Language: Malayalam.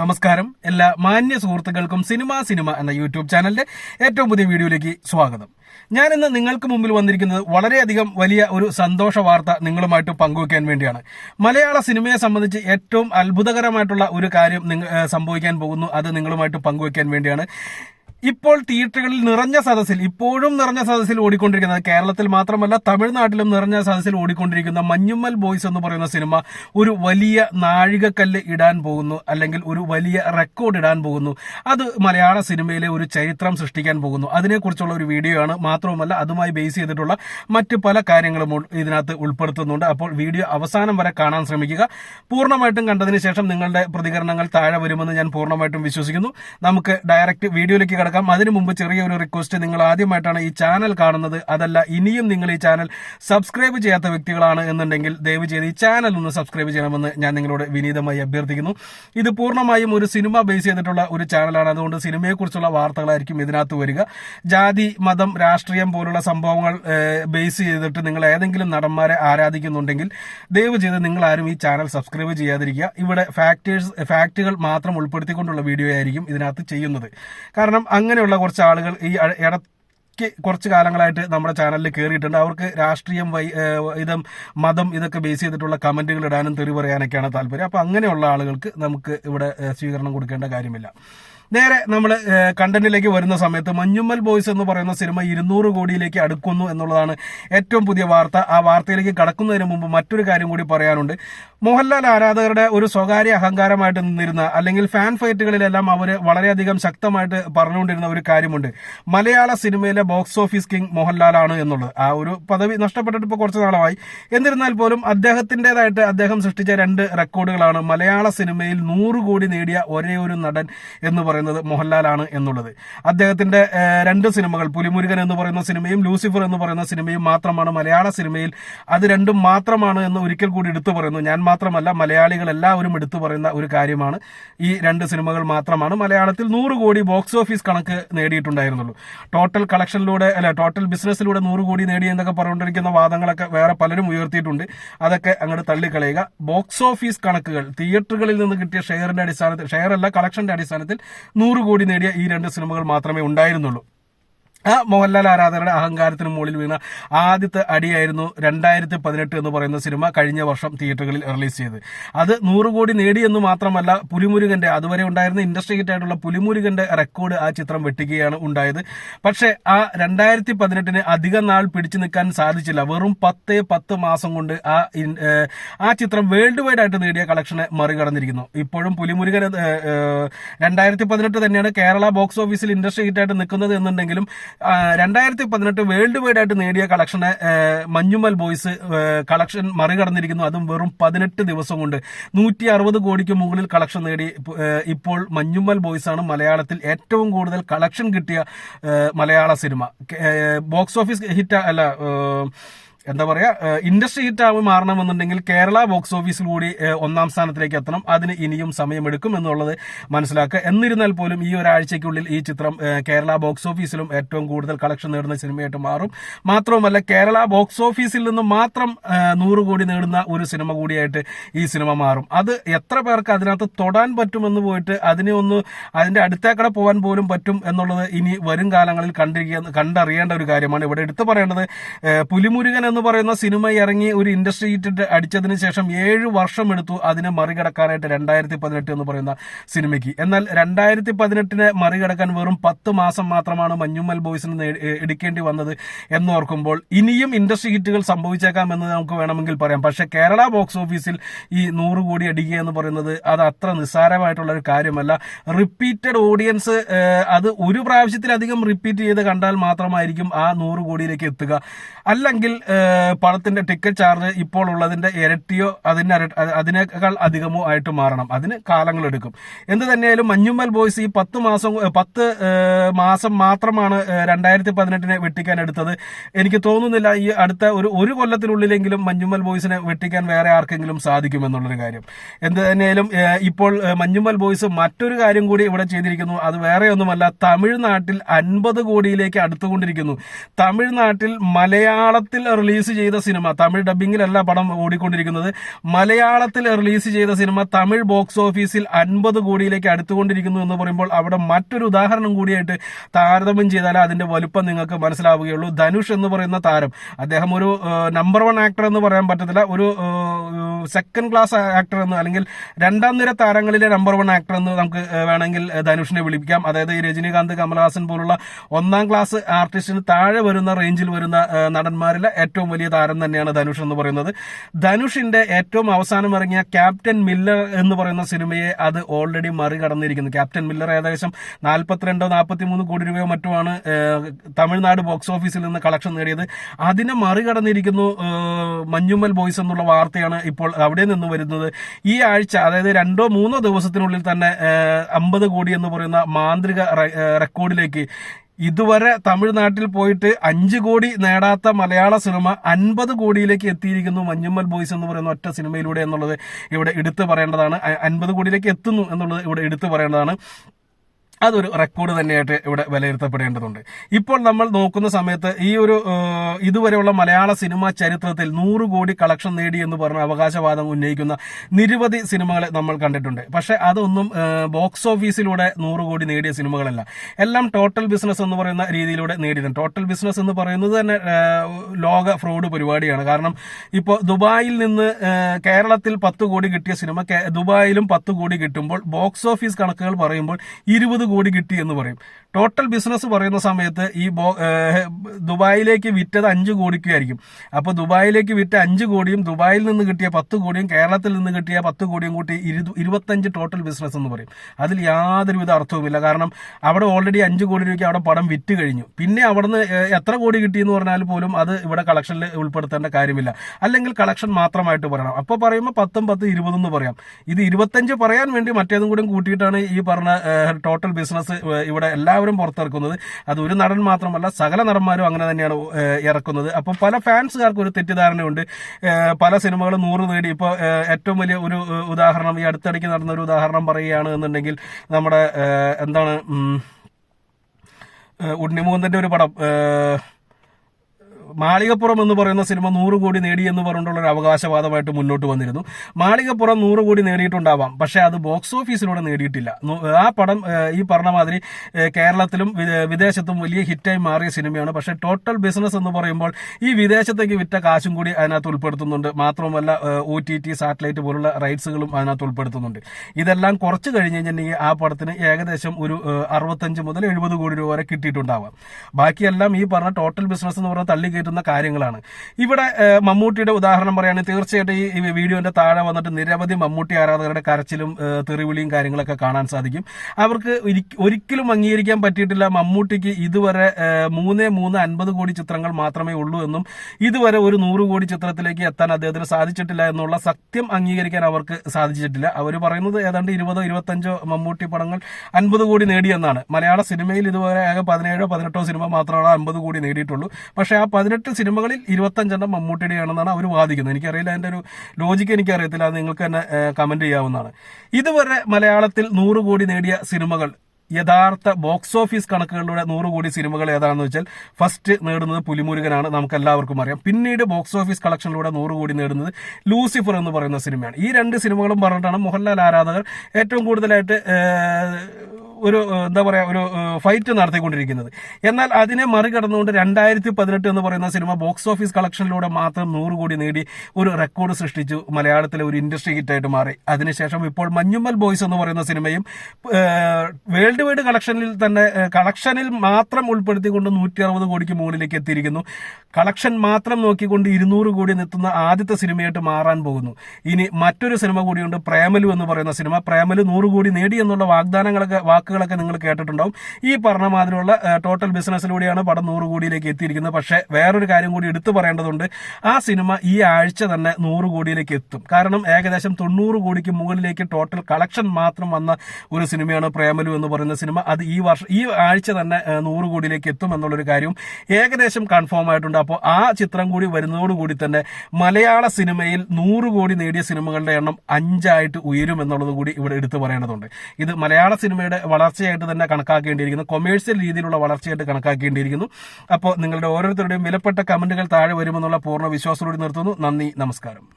നമസ്കാരം. എല്ലാ മാന്യ സുഹൃത്തുക്കൾക്കും സിനിമ സിനിമ എന്ന യൂട്യൂബ് ചാനലിന്റെ ഏറ്റവും പുതിയ വീഡിയോയിലേക്ക് സ്വാഗതം. ഞാൻ ഇന്ന് നിങ്ങൾക്ക് മുമ്പിൽ വന്നിരിക്കുന്നത് വളരെയധികം വലിയ ഒരു സന്തോഷ വാർത്ത നിങ്ങളുമായിട്ട് പങ്കുവയ്ക്കാൻ വേണ്ടിയാണ്. മലയാള സിനിമയെ സംബന്ധിച്ച് ഏറ്റവും അത്ഭുതകരമായിട്ടുള്ള ഒരു കാര്യം സംഭവിക്കാൻ പോകുന്നു. അത് നിങ്ങളുമായിട്ട് പങ്കുവയ്ക്കാൻ വേണ്ടിയാണ്. ഇപ്പോൾ തിയേറ്ററുകളിൽ നിറഞ്ഞ സദസ്സിൽ ഇപ്പോഴും നിറഞ്ഞ സദസ്സിൽ ഓടിക്കൊണ്ടിരിക്കുന്നത് കേരളത്തിൽ മാത്രമല്ല തമിഴ്നാട്ടിലും നിറഞ്ഞ സദസ്സിൽ ഓടിക്കൊണ്ടിരിക്കുന്ന മഞ്ഞുമ്മൽ ബോയ്സ് എന്ന് പറയുന്ന സിനിമ ഒരു വലിയ നാഴികക്കല്ല് ഇടാൻ പോകുന്നു അല്ലെങ്കിൽ ഒരു വലിയ റെക്കോർഡ് ഇടാൻ പോകുന്നു. അത് മലയാള സിനിമയിലെ ഒരു ചരിത്രം സൃഷ്ടിക്കാൻ പോകുന്നു. അതിനെക്കുറിച്ചുള്ള ഒരു വീഡിയോ ആണ്. മാത്രവുമല്ല അതുമായി ബേസ് ചെയ്തിട്ടുള്ള മറ്റ് പല കാര്യങ്ങളും ഇതിനകത്ത് ഉൾപ്പെടുത്തുന്നുണ്ട്. അപ്പോൾ വീഡിയോ അവസാനം വരെ കാണാൻ ശ്രമിക്കുക. പൂർണമായിട്ടും കണ്ടതിന് ശേഷം നിങ്ങളുടെ പ്രതികരണങ്ങൾ താഴെ വരുമെന്ന് ഞാൻ പൂർണമായിട്ടും വിശ്വസിക്കുന്നു. നമുക്ക് ഡയറക്റ്റ് വീഡിയോയിലേക്ക് കിടക്കാം. അതിനു മുമ്പ് ചെറിയൊരു റിക്വസ്റ്റ് നിങ്ങൾ ആദ്യമായിട്ടാണ് ഈ ചാനൽ കാണുന്നത്. അതല്ല ഇനിയും നിങ്ങൾ ഈ ചാനൽ സബ്സ്ക്രൈബ് ചെയ്യാത്ത വ്യക്തികളാണ് എന്നുണ്ടെങ്കിൽ ദയവ് ചെയ്ത് ഈ ചാനൽ ഒന്ന് സബ്സ്ക്രൈബ് ചെയ്യണമെന്ന് ഞാൻ നിങ്ങളോട് വിനീതമായി അഭ്യർത്ഥിക്കുന്നു. ഇത് പൂർണമായും ഒരു സിനിമ ബേസ് ചെയ്തിട്ടുള്ള ഒരു ചാനലാണ് അതുകൊണ്ട് സിനിമയെക്കുറിച്ചുള്ള വാർത്തകളായിരിക്കും ഇതിനകത്ത് വരിക. ജാതി മതം രാഷ്ട്രീയം പോലുള്ള സംഭവങ്ങൾ ബേസ് ചെയ്തിട്ട് നിങ്ങൾ ഏതെങ്കിലും നടന്മാരെ ആരാധിക്കുന്നുണ്ടെങ്കിൽ ദയവ് ചെയ്ത് നിങ്ങൾ ആരും ഈ ചാനൽ സബ്സ്ക്രൈബ് ചെയ്യാതിരിക്കുക. ഇവിടെ ഫാക്ടേഴ്സ് ഫാക്റ്റുകൾ മാത്രം ഉൾപ്പെടുത്തിക്കൊണ്ടുള്ള വീഡിയോ ആയിരിക്കും ഇതിനകത്ത് ചെയ്യുന്നത്. കാരണം അങ്ങനെയുള്ള കുറച്ച് ആളുകൾ ഈ ഇടയ്ക്ക് കുറച്ച് കാലങ്ങളായിട്ട് നമ്മുടെ ചാനലിൽ കയറിയിട്ടുണ്ട് അവർക്ക് രാഷ്ട്രീയം വൈ ഇതും മതം ഇതൊക്കെ ബേസ് ചെയ്തിട്ടുള്ള കമന്റുകൾ ഇടാനും തെറി പറയാനൊക്കെയാണ് താല്പര്യം. അപ്പോൾ അങ്ങനെയുള്ള ആളുകൾക്ക് നമുക്ക് ഇവിടെ സ്വീകരണം കൊടുക്കേണ്ട കാര്യമില്ല. നേരെ നമ്മൾ കണ്ടന്റിലേക്ക് വരുന്ന സമയത്ത് മഞ്ഞുമ്മൽ ബോയ്സ് എന്ന് പറയുന്ന സിനിമ ഇരുന്നൂറ് കോടിയിലേക്ക് അടുക്കുന്നു എന്നുള്ളതാണ് ഏറ്റവും പുതിയ വാർത്ത. ആ വാർത്തയിലേക്ക് കടക്കുന്നതിന് മുമ്പ് മറ്റൊരു കാര്യം കൂടി പറയാനുണ്ട്. മോഹൻലാൽ ആരാധകരുടെ ഒരു സ്വകാര്യ അഹങ്കാരമായിട്ട് നിന്നിരുന്ന അല്ലെങ്കിൽ ഫാൻ ഫൈറ്റുകളിലെല്ലാം അവർ വളരെയധികം ശക്തമായിട്ട് പറഞ്ഞുകൊണ്ടിരുന്ന ഒരു കാര്യമുണ്ട്. മലയാള സിനിമയിലെ ബോക്സ് ഓഫീസ് കിങ് മോഹൻലാലാണ് എന്നുള്ളത്. ആ ഒരു പദവി നഷ്ടപ്പെട്ടിട്ട് ഇപ്പോൾ കുറച്ച് നാളമായി എന്നിരുന്നാൽ പോലും അദ്ദേഹത്തിന്റെതായിട്ട് അദ്ദേഹം സൃഷ്ടിച്ച രണ്ട് റെക്കോർഡുകളാണ് മലയാള സിനിമയിൽ നൂറ് കോടി നേടിയ ഒരേ ഒരു നടൻ എന്ന് പറയുന്നത്. മോഹൻലാലാണ് എന്നുള്ളത്. അദ്ദേഹത്തിന്റെ രണ്ട് സിനിമകൾ പുലിമുരുകൻ എന്ന് പറയുന്ന സിനിമയും ലൂസിഫർ എന്ന് പറയുന്ന സിനിമയും മാത്രമാണ് മലയാള സിനിമയിൽ. അത് രണ്ടും മാത്രമാണ് എന്ന് ഒരിക്കൽ കൂടി എടുത്തു പറയുന്നു. ഞാൻ മാത്രമല്ല മലയാളികൾ എല്ലാവരും എടുത്തു പറയുന്ന ഒരു കാര്യമാണ്. ഈ രണ്ട് സിനിമകൾ മാത്രമാണ്. മലയാളത്തിൽ നൂറ് കോടി ബോക്സ് ഓഫീസ് കണക്ക് നേടിയിട്ടുണ്ടായിരുന്നുള്ളൂ. ടോട്ടൽ കളക്ഷനിലൂടെ അല്ല ടോട്ടൽ ബിസിനസ്സിലൂടെ നൂറ് കോടി നേടി എന്നൊക്കെ പറഞ്ഞുകൊണ്ടിരിക്കുന്ന വാദങ്ങളൊക്കെ വേറെ പലരും ഉയർത്തിയിട്ടുണ്ട്. അതൊക്കെ അങ്ങോട്ട് തള്ളിക്കളയുക. ബോക്സ് ഓഫീസ് കണക്കുകൾ തിയേറ്ററുകളിൽ നിന്ന് കിട്ടിയ ഷെയറിന്റെ അടിസ്ഥാനത്തിൽ ഷെയർ അല്ല കളക്ഷന്റെ അടിസ്ഥാനത്തിൽ നൂറ് കോടി നേടിയ ഈ രണ്ട് സിനിമകൾ മാത്രമേ ഉണ്ടായിരുന്നുള്ളൂ. ആ മോഹൻലാൽ ആരാധകരുടെ അഹങ്കാരത്തിന് മുകളിൽ വീണ ആദ്യത്തെ അടിയായിരുന്നു രണ്ടായിരത്തി പതിനെട്ട് എന്ന് പറയുന്ന സിനിമ കഴിഞ്ഞ വർഷം തിയേറ്ററുകളിൽ റിലീസ് ചെയ്ത്. അത് നൂറ് കോടി നേടി എന്ന് മാത്രമല്ല പുലിമുരുകന്റെ അതുവരെ ഉണ്ടായിരുന്ന ഇൻഡസ്ട്രി ഹിറ്റ് ആയിട്ടുള്ള പുലിമുരുകന്റെ റെക്കോർഡ് ആ ചിത്രം വെട്ടിക്കുകയാണ് ഉണ്ടായത്. പക്ഷേ ആ രണ്ടായിരത്തി പതിനെട്ടിന് അധികം നാൾ പിടിച്ചു നിൽക്കാൻ സാധിച്ചില്ല. വെറും പത്ത് പത്ത് മാസം കൊണ്ട് ആ ആ ചിത്രം വേൾഡ് വൈഡ് ആയിട്ട് നേടിയ കളക്ഷനെ മറികടന്നിരിക്കുന്നു. ഇപ്പോഴും പുലിമുരുകൻ രണ്ടായിരത്തി പതിനെട്ട് തന്നെയാണ് കേരള ബോക്സ് ഓഫീസിൽ ഇൻഡസ്ട്രി ഹിറ്റ് ആയിട്ട് നിൽക്കുന്നത് എന്നുണ്ടെങ്കിലും രണ്ടായിരത്തി പതിനെട്ട് വേൾഡ് വൈഡ് ആയിട്ട് നേടിയ കളക്ഷനെ മഞ്ഞുമൽ ബോയ്സ് കളക്ഷൻ മറികടന്നിരിക്കുന്നു. അതും വെറും പതിനെട്ട് ദിവസം കൊണ്ട്. നൂറ്റി അറുപത് കോടിക്ക് മുകളിൽ കളക്ഷൻ നേടി ഇപ്പോൾ മഞ്ഞുമ്മൽ ബോയ്സ് ആണ് മലയാളത്തിൽ ഏറ്റവും കൂടുതൽ കളക്ഷൻ കിട്ടിയ മലയാള സിനിമ. ബോക്സ് ഓഫീസ് ഹിറ്റ് അല്ല എന്താ പറയാ ഇൻഡസ്ട്രി ഹിറ്റ് ആവും മാറണമെന്നുണ്ടെങ്കിൽ കേരള ബോക്സ് ഓഫീസിൽ കൂടി ഒന്നാം സ്ഥാനത്തിലേക്ക് എത്തണം. അതിന് ഇനിയും സമയമെടുക്കും എന്നുള്ളത് മനസ്സിലാക്കുക. എന്നിരുന്നാൽ പോലും ഈ ഒരാഴ്ചയ്ക്കുള്ളിൽ ഈ ചിത്രം കേരള ബോക്സ് ഓഫീസിലും ഏറ്റവും കൂടുതൽ കളക്ഷൻ നേടുന്ന സിനിമയായിട്ട് മാറും. മാത്രവുമല്ല കേരള ബോക്സ് ഓഫീസിൽ നിന്നും മാത്രം നൂറ് കോടി നേടുന്ന ഒരു സിനിമ കൂടിയായിട്ട് ഈ സിനിമ മാറും. അത് എത്ര പേർക്ക് അതിനകത്ത് തൊടാൻ പറ്റുമെന്ന് പോയിട്ട് അതിനെ ഒന്ന് അതിന്റെ അടുത്തേക്കടെ പോകാൻ പോലും പറ്റും എന്നുള്ളത് ഇനി വരും കാലങ്ങളിൽ കണ്ടിരിക്കുക കണ്ടറിയേണ്ട ഒരു കാര്യമാണ്. ഇവിടെ എടുത്തു പറയേണ്ടത് പുലിമുരുകൻ എന്ന് പറയുന്ന സിനിമ ഇറങ്ങി ഒരു ഇൻഡസ്ട്രി ഹിറ്റ് അടിച്ചതിന് ശേഷം ഏഴ് വർഷം എടുത്തു അതിനെ മറികടക്കാനായിട്ട് രണ്ടായിരത്തി പതിനെട്ട് എന്ന് പറയുന്ന സിനിമയ്ക്ക്. എന്നാൽ രണ്ടായിരത്തി പതിനെട്ടിനെ മറികടക്കാൻ വെറും പത്ത് മാസം മാത്രമാണ് മഞ്ഞുമ്മൽ ബോയ്സിന് എടുക്കേണ്ടി വന്നത് എന്നോർക്കുമ്പോൾ ഇനിയും ഇൻഡസ്ട്രി ഹിറ്റുകൾ സംഭവിച്ചേക്കാം എന്ന് നമുക്ക് വേണമെങ്കിൽ പറയാം. പക്ഷേ കേരള ബോക്സ് ഓഫീസിൽ ഈ നൂറ് കോടി അടിക്കുക എന്ന് പറയുന്നത് അത് അത്ര നിസ്സാരമായിട്ടുള്ള ഒരു കാര്യമല്ല. റിപ്പീറ്റഡ് ഓഡിയൻസ് അത് ഒരു പ്രാവശ്യത്തിലധികം റിപ്പീറ്റ് ചെയ്ത് കണ്ടാൽ മാത്രമായിരിക്കും ആ നൂറ് കോടിയിലേക്ക് എത്തുക. അല്ലെങ്കിൽ പണത്തിന്റെ ടിക്കറ്റ് ചാർജ് ഇപ്പോൾ ഉള്ളതിന്റെ ഇരട്ടിയോ അതിന് അതിനേക്കാൾ അധികമോ ആയിട്ട് മാറണം. അതിന് കാലങ്ങളെടുക്കും എന്ത് തന്നെയായാലും മഞ്ഞുമ്മൽ ബോയ്സ് ഈ പത്ത് മാസം പത്ത് മാസം മാത്രമാണ് രണ്ടായിരത്തി പതിനെട്ടിനെ വെട്ടിക്കാൻ എടുത്തത്. എനിക്ക് തോന്നുന്നില്ല ഈ അടുത്ത ഒരു ഒരു കൊല്ലത്തിനുള്ളിലെങ്കിലും മഞ്ഞുമ്മൽ ബോയ്സിനെ വെട്ടിക്കാൻ വേറെ ആർക്കെങ്കിലും സാധിക്കുമെന്നുള്ളൊരു കാര്യം. എന്ത് തന്നെയായാലും ഇപ്പോൾ മഞ്ഞുമ്മൽ ബോയ്സ് മറ്റൊരു കാര്യം കൂടി ഇവിടെ ചെയ്തിരിക്കുന്നു. അത് വേറെ ഒന്നുമല്ല തമിഴ്നാട്ടിൽ അൻപത് കോടിയിലേക്ക് അടുത്തുകൊണ്ടിരിക്കുന്നു. തമിഴ്നാട്ടിൽ മലയാളത്തിൽ റിലീസ് റിലീസ് ചെയ്ത സിനിമ തമിഴ് ഡബിങ്ങിലല്ല പടം ഓടിക്കൊണ്ടിരിക്കുന്നത്. മലയാളത്തിൽ റിലീസ് ചെയ്ത സിനിമ തമിഴ് ബോക്സ് ഓഫീസിൽ അൻപത് കോടിയിലേക്ക് അടുത്തുകൊണ്ടിരിക്കുന്നു എന്ന് പറയുമ്പോൾ അവിടെ മറ്റൊരു ഉദാഹരണം കൂടിയായിട്ട് താരതമ്യം ചെയ്താൽ അതിന്റെ വലുപ്പം നിങ്ങൾക്ക് മനസ്സിലാവുകയുള്ളൂ. ധനുഷ് എന്ന് പറയുന്ന താരം. അദ്ദേഹം ഒരു നമ്പർ വൺ ആക്ടർ എന്ന് പറയാൻ പറ്റത്തില്ല. ഒരു സെക്കൻഡ് ക്ലാസ് ആക്ടർ എന്ന് അല്ലെങ്കിൽ രണ്ടാം നിര താരങ്ങളിലെ നമ്പർ വൺ ആക്ടർ എന്ന് നമുക്ക് വേണമെങ്കിൽ ധനുഷിനെ വിളിപ്പിക്കാം. അതായത് ഈ രജനീകാന്ത് കമൽഹാസൻ പോലുള്ള ഒന്നാം ക്ലാസ് ആർട്ടിസ്റ്റിന് താഴെ വരുന്ന റേഞ്ചിൽ വരുന്ന നടന്മാരിലെ ഏറ്റവും വലിയ താരം തന്നെയാണ് ധനുഷ് എന്ന് പറയുന്നത്. ധനുഷിന്റെ ഏറ്റവും അവസാനം ഇറങ്ങിയ ക്യാപ്റ്റൻ മില്ലർ എന്ന് പറയുന്ന സിനിമയെ അത് ഓൾറെഡി മറികടന്നിരിക്കുന്നു. ക്യാപ്റ്റൻ മില്ലർ ഏകദേശം നാൽപ്പത്തിരണ്ടോ നാൽപ്പത്തി മൂന്ന് കോടി രൂപയോ മറ്റുമാണ് തമിഴ്നാട് ബോക്സ് ഓഫീസിൽ നിന്ന് കളക്ഷൻ നേടിയത്. അതിനെ മറികടന്നിരിക്കുന്നു മഞ്ഞുമ്മൽ ബോയ്സ് എന്നുള്ള വാർത്തയാണ് ഇപ്പോൾ അവിടെ നിന്ന് വരുന്നത്. ഈ ആഴ്ച അതായത് രണ്ടോ മൂന്നോ ദിവസത്തിനുള്ളിൽ തന്നെ അമ്പത് കോടി എന്ന് പറയുന്ന മാന്ത്രിക റെക്കോർഡിലേക്ക് ഇതുവരെ തമിഴ്നാട്ടിൽ പോയിട്ട് അഞ്ച് കോടി നേടാത്ത മലയാള സിനിമ അൻപത് കോടിയിലേക്ക് എത്തിയിരിക്കുന്നു മഞ്ഞുമ്മൽ ബോയ്സ് എന്ന് പറയുന്ന ഒറ്റ സിനിമയിലൂടെ എന്നുള്ളത് ഇവിടെ എടുത്തു പറയേണ്ടതാണ്. അൻപത് കോടിയിലേക്ക് എത്തുന്നു എന്നുള്ളത് ഇവിടെ എടുത്തു പറയേണ്ടതാണ്. അതൊരു റെക്കോർഡ് തന്നെയായിട്ട് ഇവിടെ വിലയിരുത്തപ്പെടേണ്ടതുണ്ട്. ഇപ്പോൾ നമ്മൾ നോക്കുന്ന സമയത്ത് ഈ ഒരു ഇതുവരെയുള്ള മലയാള സിനിമാ ചരിത്രത്തിൽ നൂറ് കോടി കളക്ഷൻ നേടി എന്ന് പറഞ്ഞ അവകാശവാദം ഉന്നയിക്കുന്ന നിരവധി സിനിമകളെ നമ്മൾ കണ്ടിട്ടുണ്ട്. പക്ഷെ അതൊന്നും ബോക്സ് ഓഫീസിലൂടെ നൂറ് കോടി നേടിയ സിനിമകളല്ല. എല്ലാം ടോട്ടൽ ബിസിനസ് എന്ന് പറയുന്ന രീതിയിലൂടെ നേടിയിട്ടുണ്ട് ടോട്ടൽ ബിസിനസ് എന്ന് പറയുന്നത് തന്നെ ലോക ഫ്രോഡ് പരിപാടിയാണ്. കാരണം ഇപ്പോൾ ദുബായിൽ നിന്ന് കേരളത്തിൽ പത്ത് കോടി കിട്ടിയ സിനിമ ദുബായിലും പത്ത് കോടി കിട്ടുമ്പോൾ ബോക്സ് ഓഫീസ് കണക്കുകൾ പറയുമ്പോൾ ഇരുപത് കോടി കിട്ടി എന്ന് പറയും. ടോട്ടൽ ബിസിനസ് പറയുന്ന സമയത്ത് ഈ ബോ- ദുബായിലേക്ക് വിറ്റത് അഞ്ച് കോടിക്കായിരിക്കും. അപ്പോൾ ദുബായിലേക്ക് വിറ്റ അഞ്ച് കോടിയും ദുബായിൽ നിന്ന് കിട്ടിയ പത്ത് കോടിയും കേരളത്തിൽ നിന്ന് കിട്ടിയ പത്ത് കോടിയും കൂട്ടി ഇരു- ഇരുപത്തഞ്ച് ടോട്ടൽ ബിസിനസ് എന്ന് പറയും. അതിൽ യാതൊരുവിധ അർത്ഥവുമില്ല. കാരണം അവിടെ ഓൾറെഡി അഞ്ച് കോടി രൂപയ്ക്ക് അവിടെ പടം വിറ്റ് കഴിഞ്ഞു. പിന്നെ അവിടുന്ന് എത്ര കോടി കിട്ടി എന്ന് പറഞ്ഞാൽ പോലും അത് ഇവിടെ കളക്ഷനിൽ ഉൾപ്പെടുത്തേണ്ട കാര്യമില്ല. അല്ലെങ്കിൽ കളക്ഷൻ മാത്രമായിട്ട് പറയണം. അപ്പോൾ പറയുമ്പോൾ പത്തും പത്ത് ഇരുപതും എന്ന് പറയാം. ഇത് ഇരുപത്തഞ്ച് പറയാൻ വേണ്ടി മറ്റേതും കൂടി കൂട്ടിയിട്ടാണ് ഈ പറഞ്ഞ ടോട്ടൽ ബിസിനസ് ഇവിടെ എല്ലാവരും പുറത്തിറക്കുന്നത്. അത് ഒരു നടൻ മാത്രമല്ല സകല നടന്മാരും അങ്ങനെ തന്നെയാണ് ഇറക്കുന്നത്. അപ്പോൾ പല ഫാൻസുകാർക്ക് ഒരു തെറ്റിദ്ധാരണയുണ്ട്. പല സിനിമകളും നൂറ് നേടി ഇപ്പോൾ ഏറ്റവും വലിയ ഒരു ഉദാഹരണം ഈ അടുത്തിടയ്ക്ക് നടന്ന ഒരു ഉദാഹരണം പറയുകയാണ് എന്നുണ്ടെങ്കിൽ നമ്മുടെ എന്താണ് ഉം, ഏഹ് ഒരു പടം മാളികപ്പുറം എന്ന് പറയുന്ന സിനിമ നൂറ് കോടി നേടി എന്ന് പറഞ്ഞുള്ള ഒരു അവകാശവാദമായിട്ട് മുന്നോട്ട് വന്നിരുന്നു. മാളികപ്പുറം നൂറ് കോടി നേടിയിട്ടുണ്ടാവാം. പക്ഷേ അത് ബോക്സ് ഓഫീസിലൂടെ നേടിയിട്ടില്ല. ആ പടം ഈ പറഞ്ഞ മാതിരി കേരളത്തിലും വിദേശത്തും വലിയ ഹിറ്റായി മാറിയ സിനിമയാണ്. പക്ഷേ ടോട്ടൽ ബിസിനസ് എന്ന് പറയുമ്പോൾ ഈ വിദേശത്തേക്ക് വിറ്റ കാശും കൂടി അതിനകത്ത് ഉൾപ്പെടുത്തുന്നുണ്ട്. മാത്രമല്ല ഒ ടി ടി സാറ്റലൈറ്റ് പോലുള്ള റൈറ്റ്സുകളും അതിനകത്ത് ഉൾപ്പെടുത്തുന്നുണ്ട്. ഇതെല്ലാം കുറച്ച് കഴിഞ്ഞ് കഴിഞ്ഞിട്ടുണ്ടെങ്കിൽ ആ പടത്തിന് ഏകദേശം ഒരു അറുപത്തഞ്ച് മുതൽ എഴുപത് കോടി രൂപ വരെ കിട്ടിയിട്ടുണ്ടാവാം. ബാക്കിയെല്ലാം ഈ പറഞ്ഞ ടോട്ടൽ ബിസിനസ് എന്ന് പറഞ്ഞാൽ തള്ളി കയറ്റുന്ന കാര്യങ്ങളാണ്. ഇവിടെ മമ്മൂട്ടിയുടെ ഉദാഹരണം പറയുകയാണെങ്കിൽ തീർച്ചയായിട്ടും ഈ വീഡിയോന്റെ താഴെ വന്നിട്ട് നിരവധി മമ്മൂട്ടി ആരാധകരുടെ കരച്ചിലും തെറിവിളിയും കാര്യങ്ങളൊക്കെ കാണാൻ സാധിക്കും. അവർക്ക് ഒരിക്കലും അംഗീകരിക്കാൻ പറ്റിയിട്ടില്ല മമ്മൂട്ടിക്ക് ഇതുവരെ മൂന്നേ മൂന്ന് അൻപത് കോടി ചിത്രങ്ങൾ മാത്രമേ ഉള്ളൂ എന്നും ഇതുവരെ ഒരു നൂറ് കോടി ചിത്രത്തിലേക്ക് എത്താൻ അദ്ദേഹത്തിന് സാധിച്ചിട്ടില്ല എന്നുള്ള സത്യം അംഗീകരിക്കാൻ അവർക്ക് സാധിച്ചിട്ടില്ല. അവർ പറയുന്നത് ഏതാണ്ട് ഇരുപതോ ഇരുപത്തഞ്ചോ മമ്മൂട്ടി പടങ്ങൾ അൻപത് കോടി നേടിയെന്നാണ്. മലയാള സിനിമയിൽ ഇതുവരെ ആകെ പതിനേഴോ പതിനെട്ടോ സിനിമ മാത്രമാണ് അൻപത് കോടി നേടിയിട്ടുള്ളൂ. പക്ഷേ ആ പതിനെട്ട് സിനിമകളിൽ ഇരുപത്തഞ്ചെണ്ണം മമ്മൂട്ടിയുടെയാണെന്നാണ് അവർ വാദിക്കുന്നത്. എനിക്കറിയില്ല അതിന്റെ ഒരു ലോജിക്ക് എനിക്കറിയത്തില്ല അത് നിങ്ങൾക്ക് തന്നെ കമന്റ് ചെയ്യാവുന്നതാണ്. ഇതുവരെ മലയാളത്തിൽ നൂറ് കോടി നേടിയ സിനിമകൾ യഥാർത്ഥ ബോക്സ് ഓഫീസ് കണക്കുകളിലൂടെ നൂറ് കോടി സിനിമകൾ ഏതാണെന്ന് വെച്ചാൽ ഫസ്റ്റ് നേടുന്നത് പുലിമുരുകനാണ് നമുക്ക് എല്ലാവർക്കും അറിയാം. പിന്നീട് ബോക്സ് ഓഫീസ് കളക്ഷനിലൂടെ നൂറ് കോടി നേടുന്നത് ലൂസിഫർ എന്ന് പറയുന്ന സിനിമയാണ്. ഈ രണ്ട് സിനിമകളും പറഞ്ഞിട്ടാണ് മോഹൻലാൽ ആരാധകർ ഏറ്റവും കൂടുതലായിട്ട് ഒരു എന്താ പറയുക ഒരു ഫൈറ്റ് നടത്തിക്കൊണ്ടിരിക്കുന്നത്. എന്നാൽ അതിനെ മറികടന്നുകൊണ്ട് രണ്ടായിരത്തി പതിനെട്ട് എന്ന് പറയുന്ന സിനിമ ബോക്സ് ഓഫീസ് കളക്ഷനിലൂടെ മാത്രം നൂറ് കോടി നേടി ഒരു റെക്കോർഡ് സൃഷ്ടിച്ചു. മലയാളത്തിലെ ഒരു ഇൻഡസ്ട്രി ഹിറ്റായിട്ട് മാറി. അതിനുശേഷം ഇപ്പോൾ മഞ്ഞുമ്മൽ ബോയ്സ് എന്ന് പറയുന്ന സിനിമയും വേൾഡ് വൈഡ് കളക്ഷനിൽ തന്നെ കളക്ഷനിൽ മാത്രം ഉൾപ്പെടുത്തിക്കൊണ്ട് നൂറ്റി അറുപത് കോടിക്ക് മുകളിലേക്ക് എത്തിയിരിക്കുന്നു. കളക്ഷൻ മാത്രം നോക്കിക്കൊണ്ട് ഇരുന്നൂറ് കോടി എത്തുന്ന ആദ്യത്തെ സിനിമയായിട്ട് മാറാൻ പോകുന്നു. ഇനി മറ്റൊരു സിനിമ കൂടിയുണ്ട് പ്രേമലു എന്ന് പറയുന്ന സിനിമ. പ്രേമലു നൂറ് കോടി നേടി എന്നുള്ള വാഗ്ദാനങ്ങളൊക്കെ വാക്കുകളൊക്കെ നിങ്ങൾ കേട്ടിട്ടുണ്ടാവും. ഈ പറഞ്ഞ മാതിരിയുള്ള ടോട്ടൽ ബിസിനസ്സിലൂടെയാണ് പടം നൂറ് കോടിയിലേക്ക് എത്തിയിരിക്കുന്നത്. പക്ഷേ വേറൊരു കാര്യം കൂടി എടുത്തു പറയേണ്ടതുണ്ട്. ആ സിനിമ ഈ ആഴ്ച തന്നെ നൂറ് കോടിയിലേക്ക് എത്തും. കാരണം ഏകദേശം തൊണ്ണൂറ് കോടിക്ക് മുകളിലേക്ക് ടോട്ടൽ കളക്ഷൻ മാത്രം വന്ന ഒരു സിനിമയാണ് പ്രേമലു എന്ന് പറയുന്ന സിനിമ. അത് ഈ വർഷം ഈ ആഴ്ച തന്നെ നൂറ് കോടിയിലേക്ക് എത്തും എന്നുള്ളൊരു കാര്യവും ഏകദേശം കൺഫേം ആയിട്ടുണ്ട്. അപ്പോൾ ആ ചിത്രം കൂടി വരുന്നതോടുകൂടി തന്നെ മലയാള സിനിമയിൽ നൂറ് കോടി നേടിയ സിനിമകളുടെ എണ്ണം അഞ്ചായിട്ട് ഉയരും എന്നുള്ളത് കൂടി ഇവിടെ എടുത്തു പറയേണ്ടതുണ്ട്. ഇത് മലയാള സിനിമയുടെ വളർച്ചയായിട്ട് തന്നെ കണക്കാക്കേണ്ടിയിരിക്കുന്നു. കൊമേഴ്സ്യൽ രീതിയിലുള്ള വളർച്ചയായിട്ട് കണക്കാക്കേണ്ടിയിരിക്കുന്നു. അപ്പോൾ നിങ്ങളുടെ ഓരോരുത്തരുടെയും വിലപ്പെട്ട കമന്റുകൾ താഴെ വരുമെന്നുള്ള പൂർണ വിശ്വാസത്തോടെ നിർത്തുന്നു. നന്ദി നമസ്കാരം.